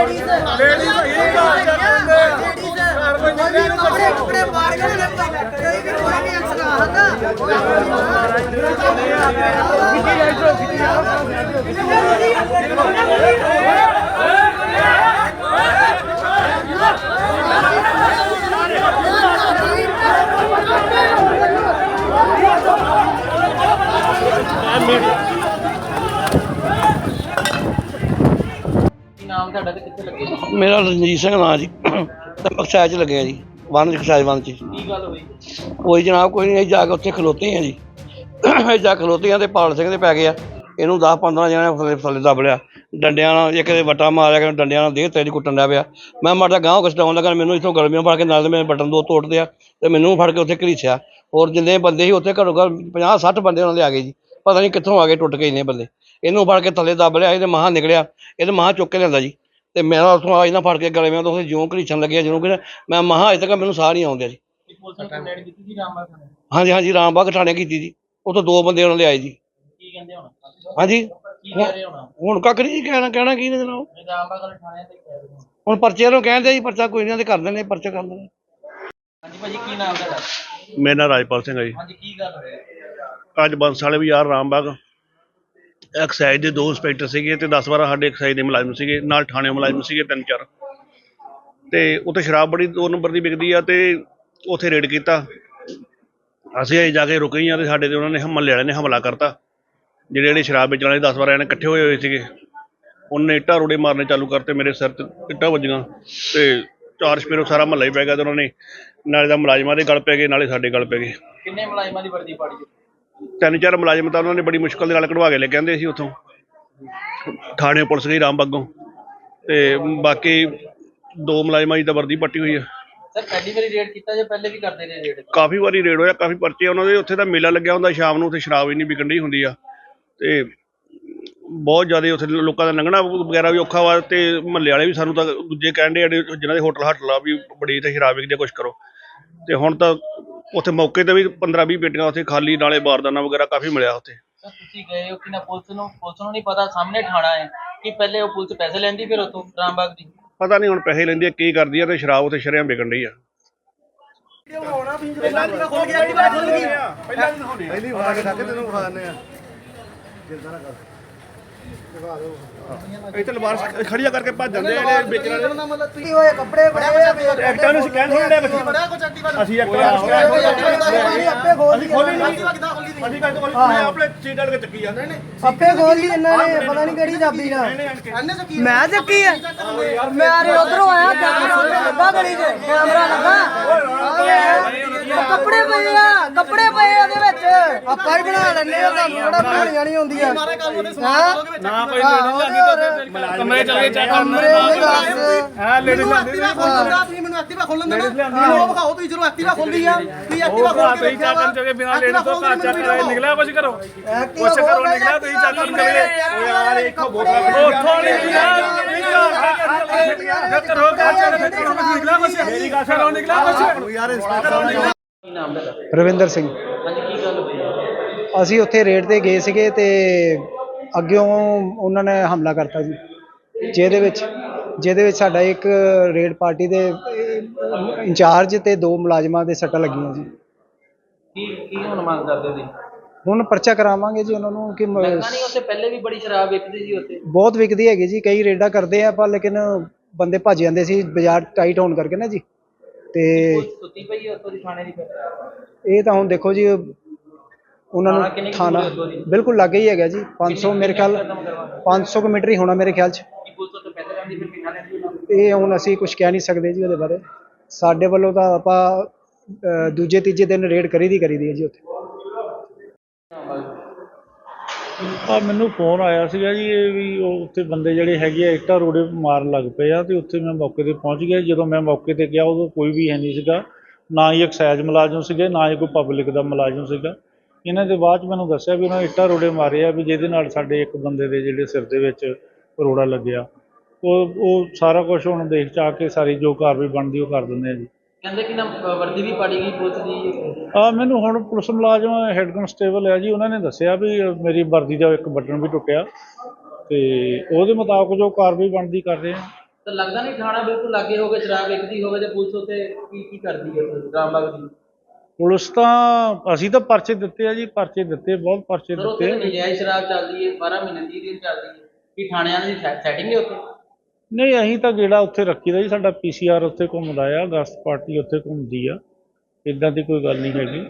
Ladies ਇਹ ਗੱਲ ਕਰਦੇ ਘਰ ਕੋਈ ਨਿਕਲਿਆ ਨਹੀਂ ਕੱਪੜੇ ਕੱਪੜੇ ਮਾਰ ਕੇ ਉਹਨੇ ਕੋਈ ਵੀ ਕੋਈ ਵੀ ਅਕਸਰ ਆਹਦਾ ਕੀ ਨਾਮ ਤੁਹਾਡਾ ਤੇ ਕਿੱਥੇ ਲੱਗੇ ਜੀ? ਮੇਰਾ ਰਣਜੀਤ ਸਿੰਘ ਨਾਂ ਜੀ। ਤੇ ਮਕਸਦ ਚ ਲੱਗਿਆ ਜੀ ਵਨ ਖਸਾਜ ਵਨ ਚ। ਕੀ ਗੱਲ ਹੋਈ? ਕੋਈ ਜਨਾਬ ਕੋਈ ਨਹੀਂ ਅਸੀਂ ਜਾ ਕੇ ਉੱਥੇ ਖਲੋਤੇ ਆ ਜੀ। ਅਸੀਂ ਜਾ ਕੇ ਖਲੋਤੇ ਆ ਤੇ ਪਾਲ ਸਿੰਘ ਦੇ ਪੈ ਗਿਆ ਇਹਨੂੰ 10 15 ਜਣੇ ਥੱਲੇ ਥੱਲੇ ਦੱਬ ਲਿਆ। ਡੰਡਿਆਂ ਨਾਲ ਇੱਕ ਦੇ ਵੱਟਾ ਮਾਰਿਆ ਕਿ ਡੰਡਿਆਂ ਨਾਲ ਦੇਹ ਤੇਰੀ ਕੁੱਟਣ ਡਿਆ ਪਿਆ। ਮੈਂ ਮਾੜਾ ਗਾਂਹ ਕਸਟਾਉਣ ਲੱਗਾ ਮੈਨੂੰ ਇੱਥੋਂ ਗਲਮੀਆਂ ਫੜ ਕੇ ਨਾਲ ਦੇ ਮੇਰੇ ਬਟਨ ਦੋ ਤੋੜਦੇ ਆ ਤੇ ਮੈਨੂੰ ਫੜ ਕੇ ਉੱਥੇ ਘੜੀਸਿਆ ਹੋਰ ਜਿੰਨੇ ਬੰਦੇ ਸੀ ਉੱਥੇ ਘੱਟੋ ਘੱਟ 50 60 ਬੰਦੇ ਉਹਨਾਂ ਦੇ ਆ ਗਏ ਜੀ। ਪਤਾ ਨਹੀਂ ਕਿੱਥੋਂ ਆ ਗਏ ਟੁੱਟ ਕੇ ਇੰਨੇ ਬੰਦੇ। ਇਹਨੂੰ ਫੜ ਕੇ ਥੱਲੇ ਦੱਬ ਲਿਆ ਇਹਦੇ ਮਹਾਂ ਨਿਕਲਿਆ। ਇਹਦੇ ਮਹਾਂ ਚੁੱਕ ਕੇ ਲਿਆਂਦਾ ਜੀ। ਤੇ ਮੈਂ ਉੱਥੋਂ ਆ ਇਹਨਾਂ ਫੜ ਕੇ ਗਲੇ ਮੈਂ ਤਾਂ ਉੱਥੇ ਜਿਉਂ ਘੜੀਸਣ ਲੱਗਿਆ ਜਿਉਂ ਕਿ ਮੈਂ ਮਹਾਂ ਅਜੇ ਤੱਕ ਮੈਨੂੰ ਸਾਹ ਨਹੀਂ ਆਉਂਦਿਆ ਜੀ। ਨੇ ਹਾਂਜੀ ਹਾਂਜੀ ਰਾਮਬਾਗ ਥਾਣੇ ਕੀਤੀ ਜੀ। ਉੱਥੋਂ ਦੋ ਬੰਦੇ ਉਹਨਾਂ ਲਿਆਏ ਜੀ। ਕੀ ਕਹਿੰਦੇ ਹੁਣ? ਹਾਂਜੀ। ਹੁਣ? ਕੱਖ ਨਹੀਂ ਜੀ ਕਹਿਣਾ ਕਹਿਣਾ ਕੀ ਨੇ ਜਨਾਬ? ਰਾਮਬਾਗ ਵਾਲੇ ਥਾਣੇ ਤੇ ਕਹਿ ਰਹੇ ਹੋ ਹੁਣ ਪਰਚੇ ਨੂੰ ਕਹਿੰਦੇ ਜੀ ਪਰਚਾ ਕੋਈ ਨਹੀਂ ਤੇ ਕਰ ਦਿੰਦੇ ਪਰਚਾ ਕਰ ਦਿੰਦੇ ਹਾਂਜੀ ਭਾਜੀ ਕੀ ਨਾਮ ਤੁਹਾਡਾ? ਮੇਰਾ ਨਾਂ ਰਾਜਪਾਲ ਸਿੰਘ ਹੈ ਜੀ। ਹਾਂਜੀ ਕੀ ਗੱਲ ਹੋਈ? ਅੱਜ ਬੰਸ ਵਾਲੇ ਬਾਜ਼ਾਰ ਰਾਮਬਾਗ। ਐਕਸਾਈਜ਼ ਦੇ ਦੋ ਇੰਸਪੈਕਟਰ ਸੀਗੇ ਤੇ 10 12 ਸਾਡੇ ਐਕਸਾਈਜ਼ ਦੇ ਮੁਲਾਜ਼ਮ ਸੀਗੇ, ਨਾਲ ਥਾਣੇ ਮੁਲਾਜ਼ਮ ਸੀਗੇ ਤਿੰਨ ਚਾਰ। ਤੇ ਉੱਥੇ ਸ਼ਰਾਬ ਬੜੀ ਦੋ ਨੰਬਰ ਦੀ ਵਿਕਦੀ ਆ ਤੇ ਉੱਥੇ ਰੇਡ ਕੀਤਾ। ਅਸੀਂ ਅਜੇ ਜਾ ਕੇ ਰੁਕੇ ਹੀ ਆ ਤੇ ਸਾਡੇ ਤੇ ਉਹਨਾਂ ਨੇ ਹਮਲੇ ਵਾਲਿਆਂ ਨੇ ਹਮਲਾ ਕਰਤਾ। ਜਿਹੜੇ ਜਿਹੜੇ ਸ਼ਰਾਬ ਵੇਚਣ ਵਾਲੇ 10 12 ਜਣੇ ਇਕੱਠੇ ਹੋਏ ਹੋਏ ਸੀਗੇ। ਉਹਨੇ ਇੱਟਾਂ ਰੋੜੇ ਮਾਰਨੇ ਚਾਲੂ ਕਰਤੇ, ਮੇਰੇ ਸਿਰ ਤੇ ਇੱਟਾਂ ਵੱਜੀਆਂ ਤੇ ਚਾਰ ਸਪੇਰੋ ਸਾਰਾ ਮਹੱਲਾ ਹੀ ਪੈ ਗਿਆ ਤੇ ਉਹਨਾਂ ਨੇ। ਨਾਲੇ ਦਾ ਮੁਲਾਜ਼ਮਾਂ ਦੇ ਗਲ ਪੈ ਗਏ, ਨਾਲੇ ਸਾਡੇ ਗਲ ਪੈ ਗਏ। ਕਿੰਨੇ ਮੁਲਾਜ਼ਮਾਂ ਦੀ ਵਰਦੀ ਪਾੜੀ? ਤਿੰਨ ਚਾਰ ਮੁਲਾਜ਼ਮ ਤਾਂ ਉਹਨਾਂ ਨੇ ਬੜੀ ਮੁਸ਼ਕਲ ਦੇ ਨਾਲ ਕਢਵਾ ਕੇ ਲੈ ਕੇ ਆਂਦੇ ਸੀ ਉੱਥੋਂ। ਥਾਣੇ ਪੁਲਿਸ ਗਈ ਰਾਮਬਾਗੋਂ ਤੇ ਬਾਕੀ ਦੋ ਮੁਲਾਜ਼ਮਾਂ ਦੀ ਤਾਂ ਵਰਦੀ ਪੱਟੀ ਹੋਈ ਆ। ਸਰ ਪਹਿਲੀ ਵਾਰੀ ਰੇਡ ਕੀਤਾ ਜਾਂ ਪਹਿਲੇ ਵੀ ਕਰਦੇ ਰਹੇ ਰੇਡ? ਕਾਫੀ ਵਾਰੀ ਰੇਡ ਹੋਇਆ ਕਾਫੀ ਪਰਚੇ ਉਹਨਾਂ ਦੇ ਉੱਥੇ ਤਾਂ ਮੇਲਾ ਲੱਗਿਆ ਹੁੰਦਾ ਸ਼ਾਮ ਨੂੰ ਉੱਥੇ ਸ਼ਰਾਬ ਇੰਨੀ ਵਿਕਣ ਡਈ ਹੁੰਦੀ ਆ। ਤੇ ਬਹੁਤ ਜ਼ਿਆਦਾ ਉੱਥੇ ਲੋਕਾਂ ਦਾ ਲੰਘਣਾ ਵਗੈਰਾ ਵੀ ਔਖਾ ਵਾ ਤੇ ਮਹੱਲੇ ਵਾਲੇ ਵੀ ਸਾਨੂੰ ਤਾਂ ਦੂਜੇ ਕਹਿੰਦੇ ਆ ਜਿਨ੍ਹਾਂ ਦੇ ਹੋਟਲ ਹਟਲਾ ਵੀ ਬੜੀ ਇੱਥੇ ਸ਼ਰਾਬ ਵਿਕਦੀ ਕੁਛ ਕਰੋ। ਤੇ ਹੁਣ ਤਾਂ ਉੱਥੇ ਮੌਕੇ ਤੇ ਵੀ 15 20 ਪੇਟੀਆਂ ਉੱਥੇ ਖਾਲੀ ਨਾਲੇ ਬਾਰਦਾਨਾ ਵਗੈਰਾ ਕਾਫੀ ਮਿਲਿਆ ਉੱਥੇ। ਸਰ ਤੁਸੀਂ ਗਏ ਹੋ ਕਿ ਨਾ ਪੁਲਿਸ ਨੂੰ ਪੁਲਿਸ ਨੂੰ ਨਹੀਂ ਪਤਾ ਸਾਹਮਣੇ ਥਾਣਾ ਹੈ ਕਿ ਪਹਿਲੇ ਉਹ ਪੁਲਿਸ ਪੈਸੇ ਲੈਂਦੀ ਫਿਰ ਉਤੋਂ ਰਾਮਬਾਗ ਦੀ? ਪਤਾ ਨਹੀਂ ਹੁਣ ਪੈਸੇ ਲੈਂਦੀ ਆ ਕੀ ਕਰਦੀ ਆ ਤੇ ਸ਼ਰਾਬ ਉੱਥੇ ਸ਼ਰੇਆਮ ਵਿਕਣ ਡਈ ਆ। ਪਹਿਲਾਂ ਨਹੀਂ ਖੁੱਲ ਗਿਆ ਪਹਿਲਾਂ ਨਹੀਂ ਹੋਣੀ ਪਹਿਲੀ ਵਾਰ ਕੇ ਠਾਕੇ ਤੈਨੂੰ ਵਿਖਾ ਦਿੰਦੇ ਆ। ਇੱਥੇ ਲਵਾਰ ਖੜੀਆਂ ਕਰਕੇ ਭੱਜ ਜਾਂਦੇ ਆ ਜਿਹੜੇ ਵੇਚਣ ਵਾਲੇ ਤੁਸੀਂ ਹੋਏ ਕੱਪੜੇ ਬੜੇ ਆ ਐਕਟਾਂ ਨੂੰ ਸਕੈਨ ਹੋਣ ਡਿਆ ਬੱਚੇ ਬੜਾ ਕੁਝ ਐਕਟਿਵਾ ਅਸੀਂ ਐਕਟਾਂ ਨੂੰ ਸਕੈਨ ਆਪੇ ਖੋਲ ਲਈ ਖੋਲੀ ਨਹੀਂ ਕਿਦਾਂ ਖੋਲੀ ਦੀ ਅਸੀਂ ਕਹਿੰਦੇ ਮੈਂ ਆਪਣੇ ਸੀਟ ਵਾਲੇ ਕੇ ਚੱਕੀ ਜਾਂਦੇ ਨੇ ਆਪੇ ਖੋਲ ਲਈ ਇਹਨਾਂ ਨੇ ਪਤਾ ਨਹੀਂ ਕਿਹੜੀ ਚਾਬੀ ਨਾਲ ਮੈਂ ਚੱਕੀ ਆ ਮੈਂ ਆਰੇ ਉਧਰੋਂ ਆਇਆ ਕੈਮਰਾ ਉੱਧਰ ਲੱਗਾ ਗਲੀ 'ਚ ਕੈਮਰਾ ਲੱਗਾ ਕੱਪੜੇ ਪਏ ਆ ਕੱਪੜੇ ਪਏ ਆ ਆਪਾਂ ਹੀ ਬਣਾ ਲੈਣੇ ਆ ਤੁਹਾਨੂੰ ਕਿਹੜਾ ਬਣਾਉਣੀਆਂ ਨਹੀਂ ਆਉਂਦੀਆਂ ਮਾਰੇ ਕੰਮ ਉਹਦੇ ਹਾਂ? ਸਮਾਨ ਲੋਗੇ ਵਿੱਚ ਨਾ ਭਾਈ ਕਮਰੇ ਚਲ ਕੇ ਚੈੱਕ ਕਮਰੇ ਹਾਂ ਮੈਨੂੰ ਐਕਟਿਵਾ ਖੋਲਣ ਦਾ ਤੁਸੀਂ ਮੈਨੂੰ ਐਕਟਿਵਾ ਖੋਲਣ ਦੇਣਾ ਮੈਨੂੰ ਉਹ ਵਿਖਾਓ ਤੁਸੀਂ ਜਦੋਂ ਐਕਟਿਵਾ ਖੋਲਦੀ ਆ ਤੁਸੀਂ ਐਕਟਿਵਾ ਖੋਲ ਕੇ ਦੇਖਿਆ ਵਾ। ਚੋਕੇ ਬਿਨਾਂ ਲੈਣ ਤੋਂ ਘਰ ਚੱਕ ਕੇ ਨਿਕਲਿਆ ਕੁਛ ਕਰੋ। ਨਿਕਲਿਆ ਤੁਸੀਂ ਚੱਕ ਕੇ ਨਿਕਲੇ। ਯਾਰ ਇੱਕੋ ਬੋਤਲ ਉੱਥੋਂ ਯਾਰ ਇੰਸਪੈਕਟਰ ਕੀ ਨਾਮ ਤੁਹਾਡਾ ਰਵਿੰਦਰ ਸਿੰਘ ਹਾਂਜੀ ਕੀ ਗੱਲ ਹੋਈ ਅਸੀਂ ਉੱਥੇ ਰੇਡ ਤੇ ਗਏ ਸੀਗੇ ਤੇ ਅੱਗਿਓਂ ਉਹਨਾਂ ਨੇ ਹਮਲਾ ਕਰਤਾ ਜੀ। ਜਿਹਦੇ ਵਿੱਚ ਜਿਹਦੇ ਵਿੱਚ ਸਾਡਾ ਇੱਕ ਰੇਡ ਪਾਰਟੀ ਦੇ ਇੰਚਾਰਜ ਤੇ ਦੋ ਮੁਲਾਜ਼ਮਾਂ ਦੇ ਸੱਟਾਂ ਲੱਗੀਆਂ ਜੀ। ਕੀ ਕੀ ਹੁਣ ਮੰਗ ਕਰਦੇ ਹੋ ਤੁਸੀਂ ਹੁਣ ਪਰਚਾ ਕਰਾਵਾਂਗੇ ਜੀ ਉਹਨਾਂ ਨੂੰ ਕਿ ਮ- ਲੱਗਦਾ ਨਹੀਂ ਉੱਥੇ ਪਹਿਲੇ ਵੀ ਬੜੀ ਸ਼ਰਾਬ ਵੇਚਦੀ ਸੀ ਉੱਥੇ। ਬਹੁਤ ਵਿਕਦੀ ਹੈਗੀ ਜੀ ਕਈ ਰੇਡਾਂ ਕਰਦੇ ਆ ਪਰ ਲੇਕਿਨ ਬੰਦੇ ਭੱਜ ਜਾਂਦੇ ਸੀ ਬਾਜ਼ਾਰ ਟਾਈਟ ਹੋਣ ਕਰਕੇ ਨਾ ਜੀ। ਤੇ ਪੁਲਿਸ ਸੁੱਤੀ ਪਈ ਹੈ ਉੱਥੋਂ ਦੀ ਥਾਣੇ ਦੀ ਫਿਰ। ਇਹ ਤਾਂ ਹੁਣ ਦੇਖੋ ਜੀ ਉਹਨਾਂ ਨੂੰ ਥਾਣਾ? ਬਿਲਕੁਲ ਲੱਗੇ ਹੀ ਹੈਗਾ ਜੀ 500 ਮੇਰੇ ਖਿਆਲ 500 ਕਿਲੋਮੀਟਰ ਹੀ ਹੋਣਾ ਮੇਰੇ ਖਿਆਲ 'ਚ। ਇਹ ਹੁਣ ਅਸੀਂ ਕੁਝ ਕਹਿ ਨਹੀਂ ਸਕਦੇ ਜੀ ਉਹਦੇ ਬਾਰੇ। ਸਾਡੇ ਵੱਲੋਂ ਤਾਂ ਆਪਾਂ ਦੂਜੇ ਤੀਜੇ ਦਿਨ ਰੇਡ ਕਰੀ ਦੀ ਕਰੀ ਦੀ ਹੈ ਜੀ ਉੱਥੇ। ਆ ਮੈਨੂੰ ਫੋਨ ਆਇਆ ਸੀਗਾ ਜੀ ਇਹ ਵੀ ਉਹ ਉੱਥੇ ਬੰਦੇ ਜਿਹੜੇ ਹੈਗੇ ਆ ਇੱਟਾਂ ਰੋੜੇ ਮਾਰਨ ਲੱਗ ਪਏ ਆ ਤੇ ਉੱਥੇ ਮੈਂ ਮੌਕੇ ਤੇ ਪਹੁੰਚ ਗਿਆ। ਜਦੋਂ ਮੈਂ ਮੌਕੇ ਤੇ ਗਿਆ ਉਦੋਂ ਕੋਈ ਵੀ ਹੈ ਨਹੀਂ ਸੀਗਾ। ਨਾ ਹੀ ਐਕਸਾਈਜ਼ ਮੁਲਾਜ਼ਮ ਸੀਗੇ ਨਾ ਹੀ ਕੋਈ ਪਬਲਿਕ ਦਾ ਮੁਲਾਜ਼ਮ ਸੀਗਾ। ਇਹਨਾਂ ਦੇ ਬਾਅਦ ਮੈਨੂੰ ਦੱਸਿਆ ਵੀ ਉਹਨਾਂ ਨੇ ਇੱਟਾਂ ਰੋੜੇ ਮਾਰੇ ਆ ਵੀ ਜਿਹਦੇ ਨਾਲ ਸਾਡੇ ਇੱਕ ਬੰਦੇ ਦੇ ਜਿਹੜੇ ਸਿਰ ਦੇ ਵਿੱਚ ਰੋੜਾ ਲੱਗਿਆ। ਉਹ ਉਹ ਸਾਰਾ ਕੁਝ ਹੁਣ ਦੇਖ ਚਾ ਕੇ ਸਾਰੀ ਜੋ ਕਾਰਵਾਈ ਬਣਦੀ ਉਹ ਕਰ ਦਿੰਦੇ ਆ ਜੀ। ਕਹਿੰਦੇ ਕਿ ਨਾ ਵਰਦੀ ਵੀ ਪਾੜੀ ਗਈ ਪੁਲਿਸ ਦੀ। ਆ ਮੈਨੂੰ ਹੁਣ ਪੁਲਿਸ ਮੁਲਾਜ਼ਮ ਹੈੱਡ ਕਨਸਟੇਬਲ ਹੈ ਜੀ ਉਹਨਾਂ ਨੇ ਦੱਸਿਆ ਵੀ ਮੇਰੀ ਵਰਦੀ ਦਾ ਇੱਕ ਬਟਨ ਵੀ ਟੁੱਟਿਆ। ਤੇ ਉਹਦੇ ਮੁਤਾਬਕ ਜੋ ਕਾਰਵਾਈ ਬਣਦੀ ਕਰ ਰਹੇ ਆ। ਤਾਂ ਲੱਗਦਾ ਨਹੀਂ ਥਾਣਾ ਬਿਲਕੁਲ ਲਾਗੇ ਹੋਵੇ ਸ਼ਰਾਬ ਵੇਚਦੀ ਹੋਵੇ ਤੇ ਪੁਲਿਸ ਉੱਤੇ ਕੀ ਕੀ ਕਰਦੀ ਹੈ ਉੱਥੇ ਰਾਮਬਾਗ ਦੀ ਪੁਲਿਸ ਤਾਂ ਅਸੀਂ ਤਾਂ ਪਰਚੇ ਦਿੱਤੇ ਆ ਜੀ ਪਰਚੇ ਦਿੱਤੇ ਬਹੁਤ ਪਰਚੇ ਸਰ ਉੱਥੇ ਦਿੱਤੇ। ਨਜਾਇਜ਼ ਸ਼ਰਾਬ ਚੱਲਦੀ ਹੈ 12 ਮਹੀਨੇ 30 ਦਿਨ ਚੱਲਦੀ ਹੈ ਕੀ ਥਾਣਿਆਂ ਦੀ ਸੈਟਿੰਗ ਹੈ ਉੱਥੇ? ਨਹੀਂ ਅਸੀਂ ਤਾਂ ਗੇੜਾ ਉੱਥੇ ਰੱਖੀਦਾ ਜੀ ਸਾਡਾ ਪੀਸੀਆਰ ਉੱਥੇ ਘੁੰਮਦਾ ਆ ਗਸਤ ਪਾਰਟੀ ਉੱਥੇ ਘੁੰਮਦੀ ਆ। ਇਦਾਂ ਦੀ ਕੋਈ ਗੱਲ ਨਹੀਂ ਹੈਗੀ।